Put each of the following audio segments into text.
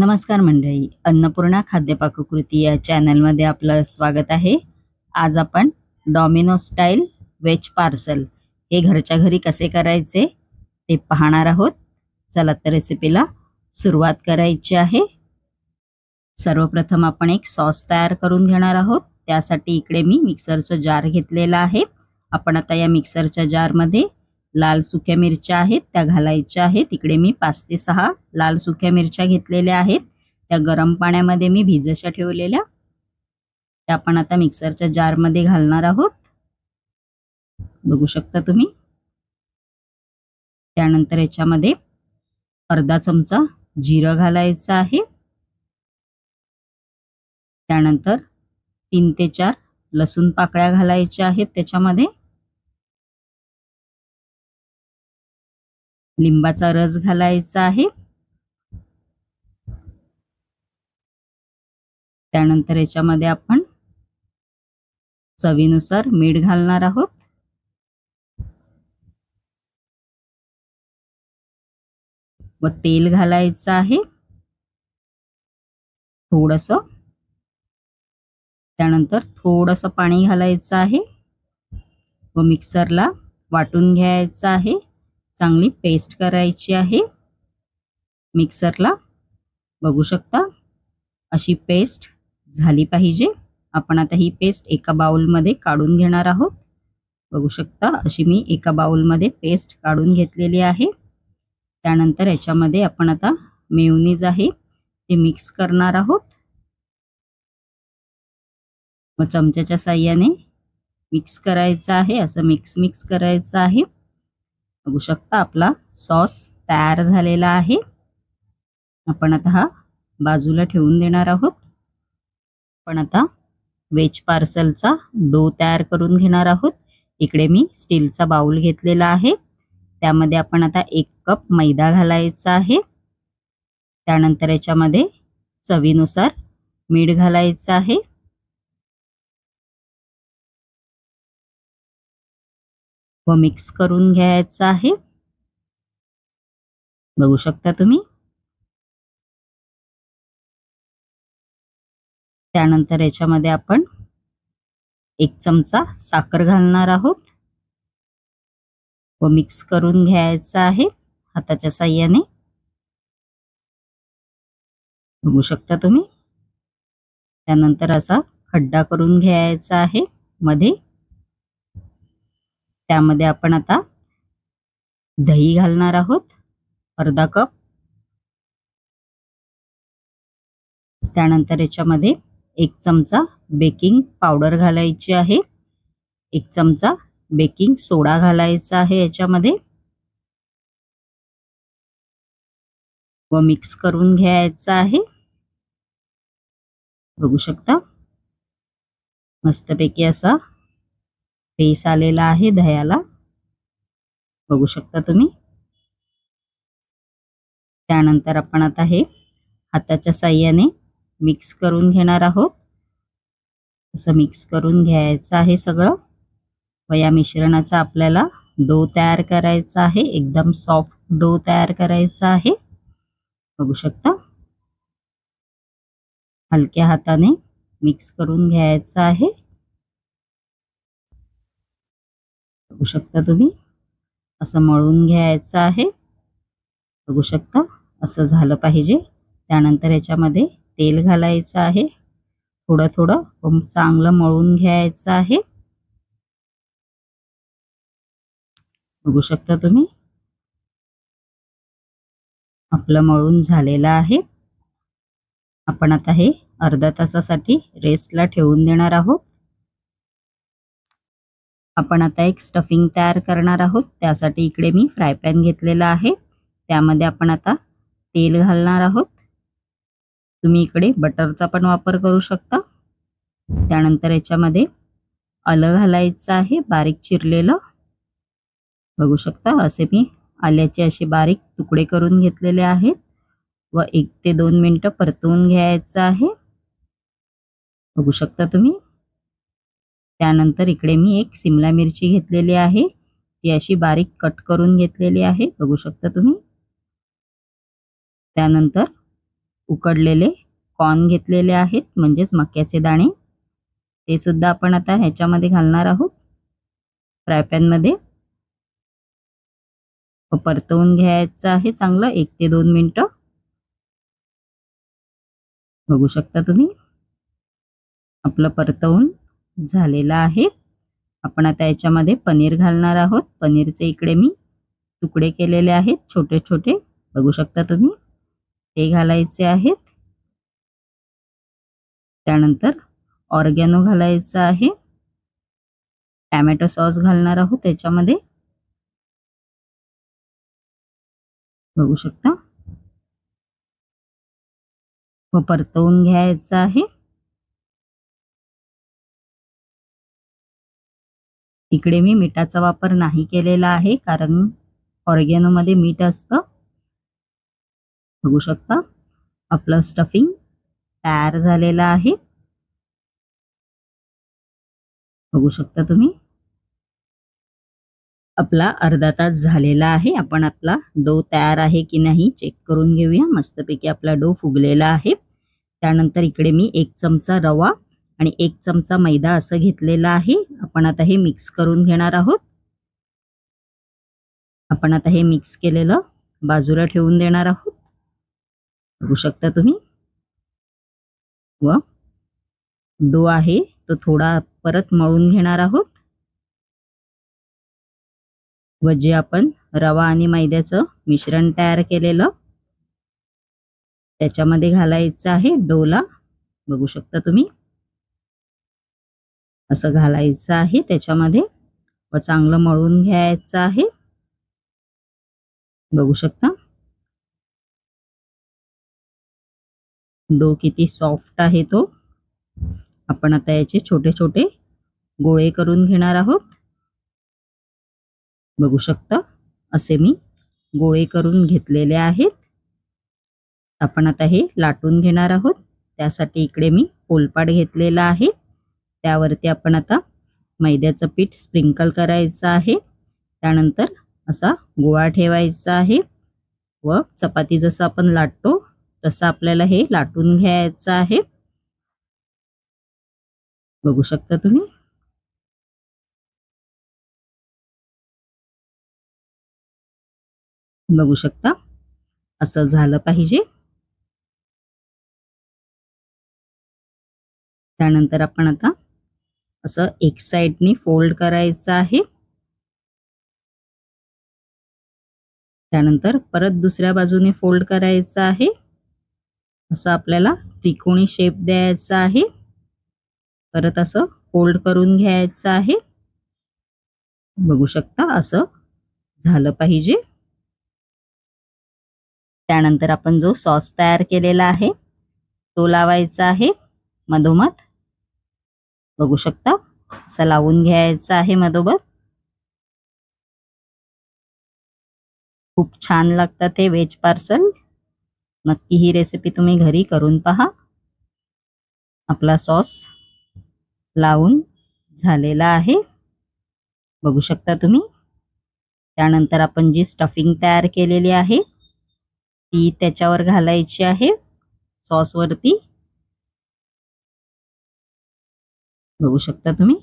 नमस्कार मंडळी अन्नपूर्णा खाद्यपाककृती या चॅनलमध्ये आपलं स्वागत आहे. आज आपण डॉमिनो स्टाईल वेज पार्सल हे घरच्या घरी कसे करायचे ते पाहणार आहोत. चला तर रेसिपीला सुरुवात करायची आहे. सर्वप्रथम आपण एक सॉस तयार करून घेणार आहोत. त्यासाठी इकडे मी मिक्सरचं जार घेतलेला आहे. आपण आता या मिक्सरच्या जारमध्ये लाल सुक्या मिरच्या आहेत त्या घालायच्या आहेत. इकडे मी पाच ते सहा लाल सुक्या मिरच्या घेतलेल्या आहेत. त्या गरम पाण्यामध्ये मी भिजशा ठेवलेल्या. त्या आपण आता मिक्सरच्या जारमध्ये घालणार आहोत. बघू शकता तुम्ही. त्यानंतर याच्यामध्ये अर्धा चमचा जिरं घालायचं आहे. त्यानंतर तीन ते चार लसूण पाकळ्या घालायच्या आहेत त्याच्यामध्ये. लिंबाचा रस घालायचा आहे. त्यानंतर याच्यामध्ये आपण चवीनुसार मीठ घालणार आहोत. व तेल घालायचं आहे. थोडस. त्यानंतर थोडस पाणी घालायचं आहे. व मिक्सरला वाटून घ्यायचं आहे. चांगली पेस्ट करायची आहे. मिक्सरला बघू शकता अशी पेस्ट झाली पाहिजे. आपण आता ही पेस्ट एका बाउलमध्ये काढून घेणार आहोत. बघू शकता अशी मी एका बाउलमध्ये पेस्ट काढून घेतलेली आहे. त्यानंतर याच्यामध्ये आपण आता मेवनीज आहे ते मिक्स करणार आहोत. व चमच्याच्या साह्याने मिक्स करायचं आहे असं मिक्स मिक्स करायचं आहे. बघू शकता. आपला सॉस तयार झालेला आहे. आपण आता हा बाजूला ठेवून देणार आहोत. आपण आता वेज पार्सलचा डो तयार करून घेणार आहोत. इकडे मी स्टीलचा बाउल घेतलेला आहे. त्यामध्ये आपण आता एक कप मैदा घालायचा आहे. त्यानंतर याच्यामध्ये चवीनुसार मीठ घालायचं आहे. व मिक्स करून घ्यायचं आहे. बघू शकता तुम्ही. त्यानंतर याच्यामध्ये आपण एक चमचा साखर घालणार आहोत. व मिक्स करून घ्यायचं आहे हाताच्या साह्याने. बघू शकता तुम्ही. त्यानंतर असा खड्डा करून घ्यायचा आहे मध्ये. त्यामध्ये आपण आता दही घालणार आहोत अर्धा कप. त्यानंतर याच्यामध्ये एक चमचा बेकिंग पावडर घालायची आहे. एक चमचा बेकिंग सोडा घालायचा आहे याच्यामध्ये. व मिक्स करून घ्यायचा आहे. बघू शकता? मस्तपैकी असा फेस आलेला आहे दह्याला. बघू शकता तुम्ही. त्यानंतर आपण आता हे हाताच्या साह्याने मिक्स करून घेणार आहोत. असं मिक्स करून घ्यायचं आहे सगळं. व या मिश्रणाचा आपल्याला डो तयार करायचा आहे. एकदम सॉफ्ट डो तयार करायचा आहे. बघू शकता. हलक्या हाताने मिक्स करून घ्यायचं आहे. बघू शकता तुम्ही. असं मळून घ्यायचं आहे. बघू शकता असं झालं पाहिजे. त्यानंतर याच्यामध्ये तेल घालायचं आहे. थोडं थोडं चांगलं मळून घ्यायचं आहे. बघू शकता तुम्ही. आपलं मळून झालेलं आहे. आपण आता हे अर्धा तासासाठी रेस्टला ठेवून देणार आहोत. आपण आता एक स्टफिंग तयार करणार आहोत. त्यासाठी इकडे मी फ्राय पॅन घेतलेला आहे. त्यामध्ये आपण आता तेल घालणार आहोत. तुम्ही इकडे बटरचा पण वापर करू शकता. त्यानंतर याच्यामध्ये आलं घालायचं आहे बारीक चिरलेलं. बघू शकता असे मी आल्याचे असे बारीक तुकडे करून घेतलेले आहेत. व एक ते दोन मिनटं परतवून घ्यायचं आहे. बघू शकता तुम्ही. त्यानंतर इकडे मी एक सिमला मिरची घेतलेली आहे. ती अशी बारीक कट करून घेतलेली आहे. बघू शकता तुम्ही. त्यानंतर उकडलेले कॉर्न घेतलेले आहेत म्हणजेच मक्याचे दाणे. ते सुद्धा आपण आता ह्याच्यामध्ये घालणार आहोत. फ्रायपॅनमध्ये परतवून घ्यायचं आहे चांगलं एक ते दोन मिनटं. बघू शकता तुम्ही. आपलं परतवून झालेला आहे. आपण आता याच्यामध्ये पनीर घालणार आहोत. पनीरचे इकडे मी तुकडे केलेले आहेत छोटे छोटे बघू शकता तुम्ही ते घालायचे आहेत. त्यानंतर ऑर्गॅनो घालायचं आहे. टॅमॅटो सॉस घालणार आहोत त्याच्यामध्ये बघू शकता. व परतवून घ्यायचं आहे. इकडे मी मिठाचा वापर नाही केलेला आहे कारण ऑर्गॅनोमध्ये मीठ असतं. बघू शकता आपलं स्टफिंग तयार झालेलं आहे. बघू शकता तुम्ही. आपला अर्धा तास झालेला आहे. आपण आपला डो तयार आहे की नाही चेक करून घेऊया. मस्तपैकी आपला डो फुगलेला आहे. त्यानंतर इकडे मी एक चमचा रवा आणि एक चमचा मैदा असं घेतलेला आहे. आपण आता हे मिक्स करून घेणार आहोत. आपण आता हे मिक्स केलेलं बाजूला ठेवून देणार आहोत. बघू शकता तुम्ही. व डो आहे तो थोडा परत मळून घेणार आहोत. व जे आपण रवा आणि मैद्याचं मिश्रण तयार केलेलं त्याच्यामध्ये घालायचं आहे डोला. बघू शकता तुम्ही. असं घालायचं आहे. त्याच्यामध्ये व चांगलं मळून घ्यायचं आहे. बघू शकता. डो किती सॉफ्ट आहे तो. आपण आता याचे छोटे छोटे गोळे करून घेणार आहोत. बघू शकता. असे मी गोळे करून घेतलेले आहेत. आपण आता हे लाटून घेणार आहोत. त्यासाठी इकडे मी पोलपाट घेतलेला आहे. त्यावरती आपण आता मैद्याचं पीठ स्प्रिंकल करायचं आहे. त्यानंतर असा गोळा ठेवायचा आहे व चपाती जसं आपण लाटतो तसं आपल्याला हे लाटून घ्यायचं आहे. बघू शकता तुम्ही? बघू शकता? असं झालं पाहिजे. त्यानंतर आपण आता असं एक साईडनी फोल्ड करायचं आहे. त्यानंतर परत दुसऱ्या बाजूने फोल्ड करायचं आहे. असं आपल्याला त्रिकोणी शेप द्यायचा आहे. परत असं फोल्ड करून घ्यायचं आहे. बघू शकता असं झालं पाहिजे. त्यानंतर आपण जो सॉस तयार केलेला आहे तो लावायचा आहे. मधोमध बघू शकता. असं लावून घ्यायचं आहे मधोबर खूप छान लागतात हे व्हेज पार्सल. नक्की ही रेसिपी तुम्ही घरी करून पहा. आपला सॉस लावून झालेला आहे. बघू शकता तुम्ही. त्यानंतर आपण जी स्टफिंग तयार केलेली आहे ती त्याच्यावर घालायची आहे. सॉसवरती बघू शकता तुम्ही.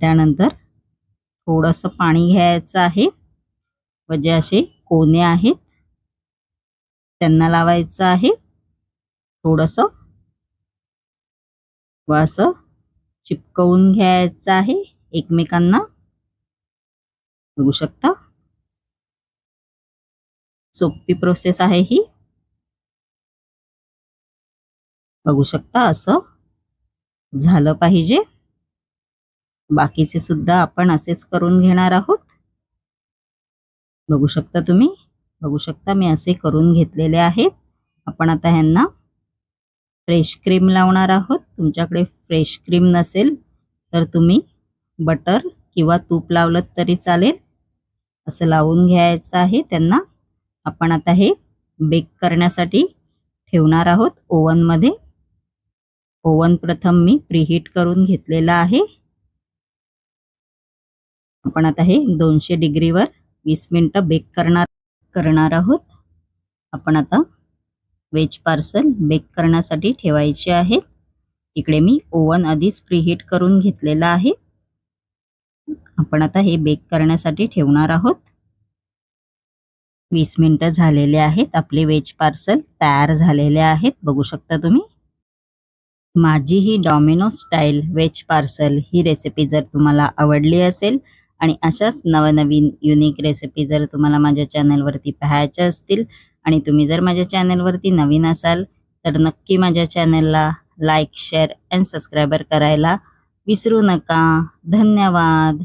त्यानंतर थोडंसं पाणी घ्यायचं आहे. व जे असे कोणे आहेत. त्यांना लावायचं आहे. थोडंसं. व असं चिपकवून घ्यायचं आहे एकमेकांना. बघू शकता. सोपी प्रोसेस आहे ही. बघू शकता असं झालं पाहिजे. बाकीचे सुद्धा आपण असेच करून घेणार आहोत. बघू शकता तुम्ही. बघू शकता मी असे करून घेतलेले आहेत. आपण आता ह्यांना फ्रेश क्रीम लावणार आहोत. तुमच्याकडे फ्रेश क्रीम नसेल तर तुम्ही बटर किंवा तूप लावलं तरी चालेल. असं लावून घ्यायचं आहे त्यांना. आपण आता हे बेक करण्यासाठी ठेवणार आहोत ओव्हनमध्ये. ओव्हन प्रथम मी प्रीहीट करून घेतलेला आहे. आपण आता हे दोनशे डिग्रीवर वीस मिनटं बेक करणार करणार आहोत. आपण आता वेज पार्सल बेक करण्यासाठी ठेवायचे आहेत. इकडे मी ओवन आधीच प्रीहीट करून घेतलेला आहे. आपण आता हे बेक करण्यासाठी ठेवणार आहोत. वीस मिनिटं झालेले आहेत. आपले वेज पार्सल तयार झालेले आहेत. बघू शकता तुम्ही. माझी ही डॉमिनो स्टाईल वेज पार्सल ही रेसिपी जर तुम्हाला आवडली असेल आणि अशाच नवनवीन युनिक रेसिपी जर तुम्हाला माझ्या चॅनलवरती पाहायच्या असतील आणि तुम्ही जर माझ्या चॅनलवरती नवीन असाल तर नक्की माझ्या चॅनलला लाईक शेअर अँड सबस्क्रायबर करायला विसरू नका. धन्यवाद.